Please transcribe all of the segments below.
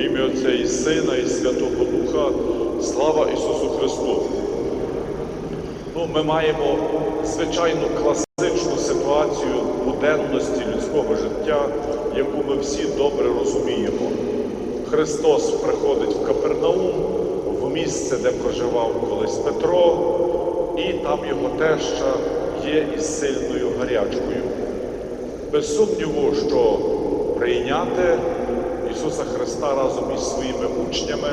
ім'я Отця і Сина, і Святого Духа, слава Ісусу Христу. Ну, ми маємо звичайну класичну ситуацію буденності людського життя, яку ми всі добре розуміємо. Христос приходить в Капернаум, в місце, де проживав колись Петро, і там його теща є із сильною гарячкою. Без сумніву, що прийняти Ісуса Христа разом із своїми учнями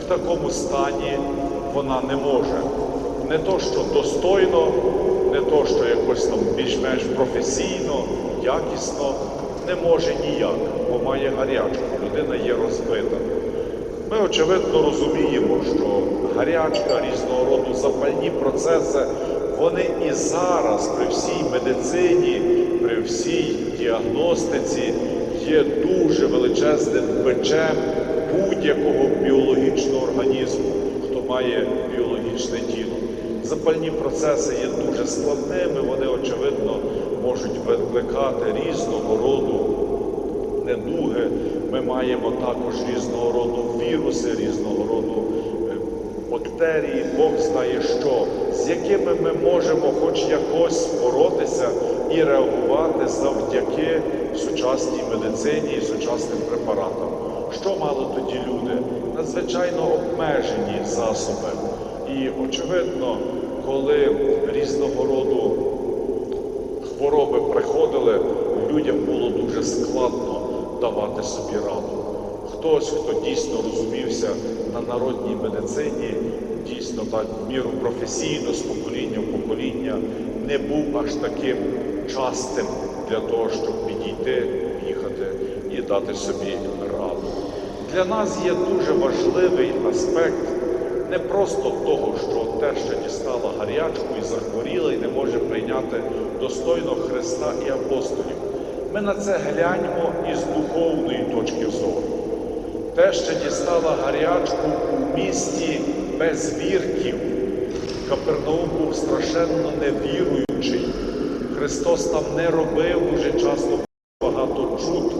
в такому стані вона не може. Не то, що достойно, не то, що якось там більш-менш професійно, якісно, не може ніяк, бо має гарячку, людина є розбита. Ми очевидно розуміємо, що гарячка, різного роду запальні процеси, вони і зараз при всій медицині, при всій діагностиці є дуже величезним бичем будь-якого біологічного організму, хто має біологічне тіло. Запальні процеси є дуже складними, вони, очевидно, можуть викликати різного роду недуги. Ми маємо також різного роду віруси, різного роду е, бактерії, Бог знає що, з якими ми можемо хоч якось боротися і реагувати завдяки сучасній медицині і сучасним препаратам. Що мали тоді люди? Надзвичайно обмежені засоби. І очевидно, коли різного роду хвороби приходили, людям було дуже складно давати собі раду. Хтось, хто дійсно розумівся на народній медицині, дійсно так в міру професійно з покоління в покоління, не був аж таким частим для того, щоб підійти, їхати і дати собі раду. Для нас є дуже важливий аспект не просто того, що те, що дістала гарячку і захворіла, і не може прийняти достойно Христа і апостолів. Ми на це гляньмо із духовної точки зору. Те, що дістала гарячку у місті без вірків, Капернаум був страшенно невіруючий. Христос там не робив дуже часто багато чуд,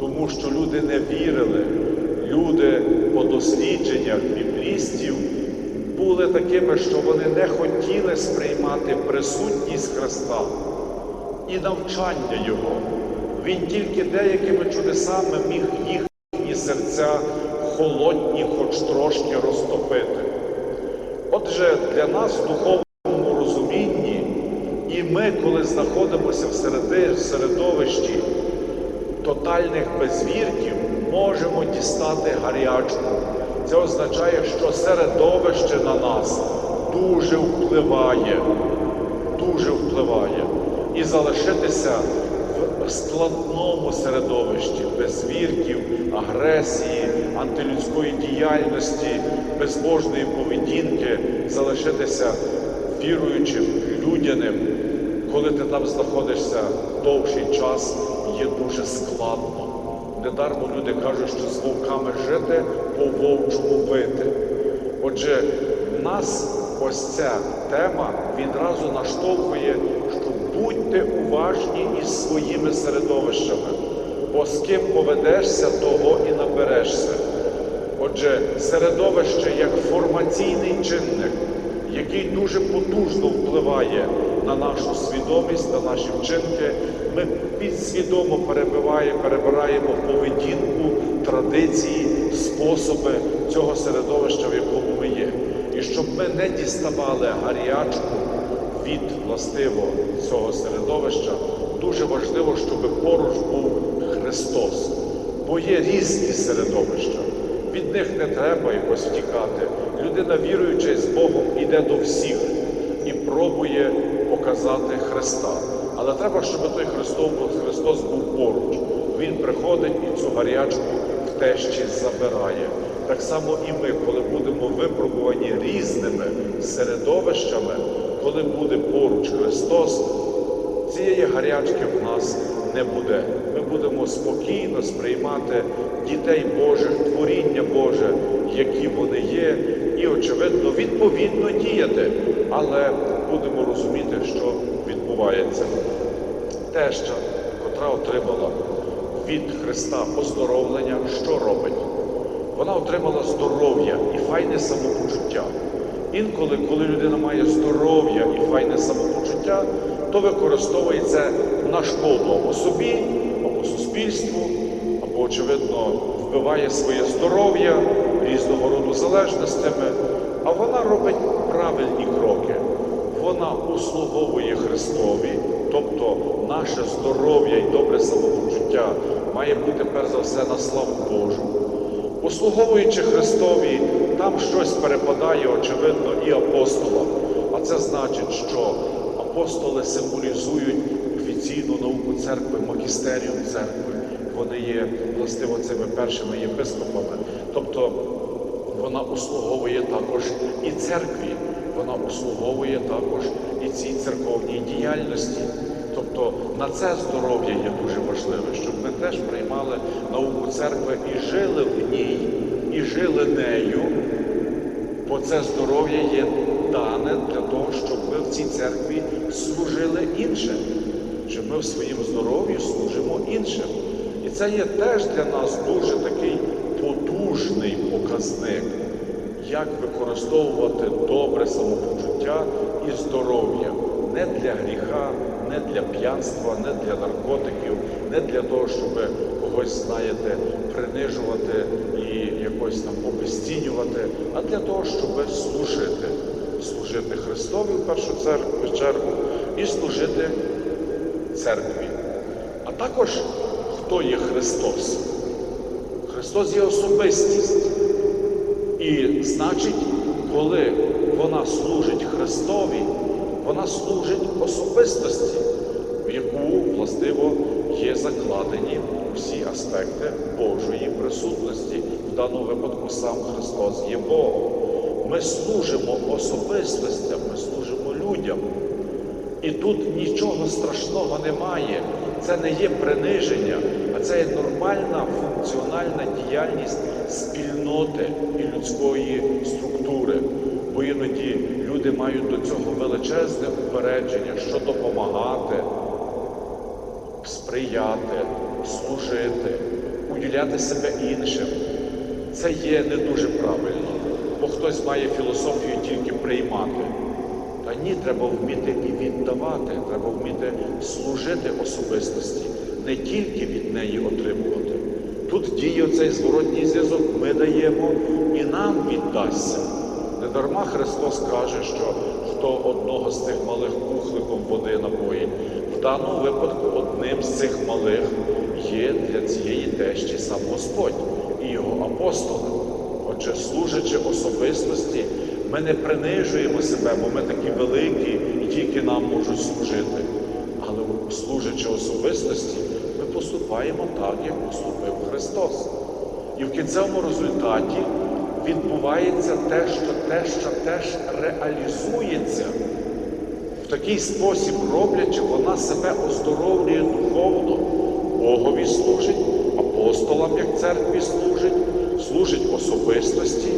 тому що люди не вірили. Люди по дослідженнях біблістів були такими, що вони не хотіли сприймати присутність Христа і навчання Його. Він тільки деякими чудесами міг їхні серця холодні, хоч трошки розтопити. Отже, для нас і ми, коли знаходимося в середовищі тотальних безвірків, можемо дістати гарячку. Це означає, що середовище на нас дуже впливає, дуже впливає. І залишитися в складному середовищі безвірків, агресії, антилюдської діяльності, безбожної поведінки, залишитися віруючим, людяним, коли ти там знаходишся довший час, є дуже складно. Недармо люди кажуть, що з вовками жити, по вовчому бити. Отже, нас ось ця тема відразу наштовхує, що будьте уважні із своїми середовищами, бо з ким поведешся, того і наберешся. Отже, середовище як формаційний чинник, який дуже потужно впливає на нашу свідомість, на наші вчинки, ми підсвідомо перебиває, перебираємо поведінку, традиції, способи цього середовища, в якому ми є. І щоб ми не діставали гарячку від властиво цього середовища, дуже важливо, щоб поруч був Христос. Бо є різні середовища. Від них не треба якось втікати. Людина, віруючи з Богом, іде до всіх і пробує показати Христа. Але треба, щоб той Христос, Христос був поруч. Він приходить і цю гарячку в тещі забирає. Так само і ми, коли будемо випробувані різними середовищами, коли буде поруч Христос, цієї гарячки в нас не буде. Ми будемо спокійно сприймати дітей Божих, творіння Боже, які вони є, і, очевидно, відповідно діяти, але будемо розуміти, що відбувається. Теща, котра отримала від Христа оздоровлення, що робить? Вона отримала здоров'я і файне самопочуття. Інколи, коли людина має здоров'я і файне самопочуття, то використовує це на шкоду або собі, або суспільству, або, очевидно, вбиває своє здоров'я різного роду залежностями, а вона робить правильні кроки. Вона услуговує Христові, тобто наше здоров'я і добре самопочуття має бути перш за все на славу Божу. Услуговуючи Христові, там щось перепадає, очевидно, і апостолам. А це значить, що апостоли символізують офіційну науку церкви, магістеріум церкви. Вони є властиво цими першими єпископами. Тобто вона услуговує також і церкві, вона услуговує також і цій церковній діяльності. Тобто на це здоров'я є дуже важливе, щоб ми теж приймали науку церкви і жили в ній, і жили нею, бо це здоров'я є дане для того, щоб ми в цій церкві служили іншим, щоб ми в своїм здоров'ї служимо іншим. І це є теж для нас дуже такий як використовувати добре самопочуття і здоров'я не для гріха, не для п'янства, не для наркотиків, не для того, щоб когось, знаєте, принижувати і якось там обесцінювати, а для того, щоб служити, служити Христові в першу чергу і служити церкві. А також хто є Христос? Христос є особистість. І значить, коли вона служить Христові, вона служить особистості, в яку, властиво, є закладені всі аспекти Божої присутності. В даному випадку сам Христос є Богом. Ми служимо особистостям, ми служимо людям. І тут нічого страшного немає. Це не є приниження, а це є нормальна функціональна діяльність спільноти і людської структури. Бо іноді люди мають до цього величезне упередження, що допомагати, сприяти, служити, уділяти себе іншим. Це є не дуже правильно, бо хтось має філософію тільки приймати. Та ні, треба вміти і віддавати, треба вміти служити особистості, не тільки від неї отримувати. Тут діє цей зворотній зв'язок, ми даємо і нам віддасться. Недарма Христос каже, що хто одного з цих малих кухликом води напоїть, в даному випадку одним з цих малих є для цієї тещі сам Господь і його апостоли. Отже, служачи особистості, ми не принижуємо себе, бо ми такі великі і тільки нам можуть служити. Але служачи особистості, ми поступаємо так, як поступив Христос. І в кінцевому результаті відбувається те, що те, що теж реалізується. В такий спосіб роблячи, вона себе оздоровлює духовно, Богові служить, апостолам, як церкві служить, служить особистості.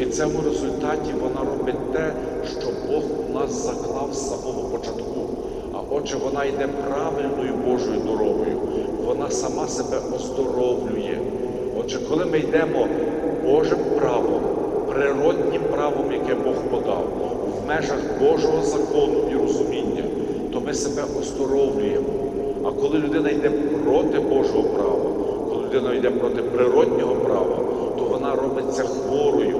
В кінцевому результаті вона робить те, що Бог у нас заклав з самого початку. А отже, вона йде правильною Божою дорогою. Вона сама себе оздоровлює. Отже, коли ми йдемо Божим правом, природнім правом, яке Бог подав, в межах Божого закону і розуміння, то ми себе оздоровлюємо. А коли людина йде проти Божого права, коли людина йде проти природнього права, то вона робиться хворою,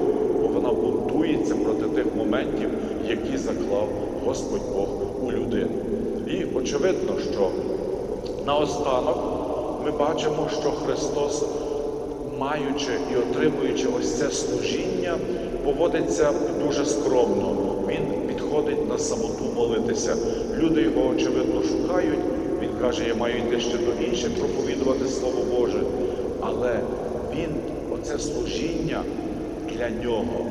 бунтується проти тих моментів, які заклав Господь Бог у людину. І очевидно, що наостанок ми бачимо, що Христос, маючи і отримуючи ось це служіння, поводиться дуже скромно. Він підходить на самоту молитися. Люди його, очевидно, шукають. Він каже, я маю йти ще до інших, проповідувати Слово Боже. Але він оце служіння для нього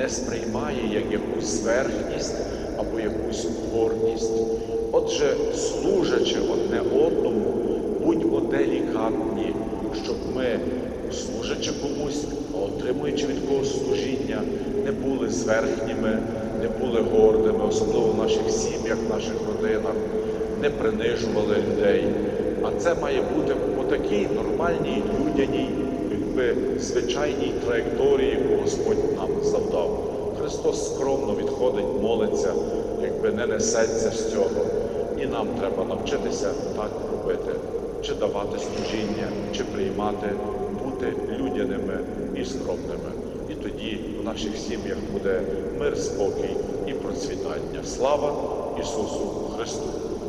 не сприймає як якусь зверхність або якусь гордість. Отже, служачи одне одному, будьмо делікатні, щоб ми, служачи комусь, отримуючи від когось служіння, не були зверхніми, не були гордими, особливо в наших сім'ях, в наших родинах, не принижували людей. А це має бути от такій нормальній, людяній, якби звичайній траєкторії, яку Господь нам завдав. Христос скромно відходить, молиться, якби не несеться з цього. І нам треба навчитися так робити, чи давати служіння, чи приймати, бути людяними і скромними. І тоді в наших сім'ях буде мир, спокій і процвітання. Слава Ісусу Христу!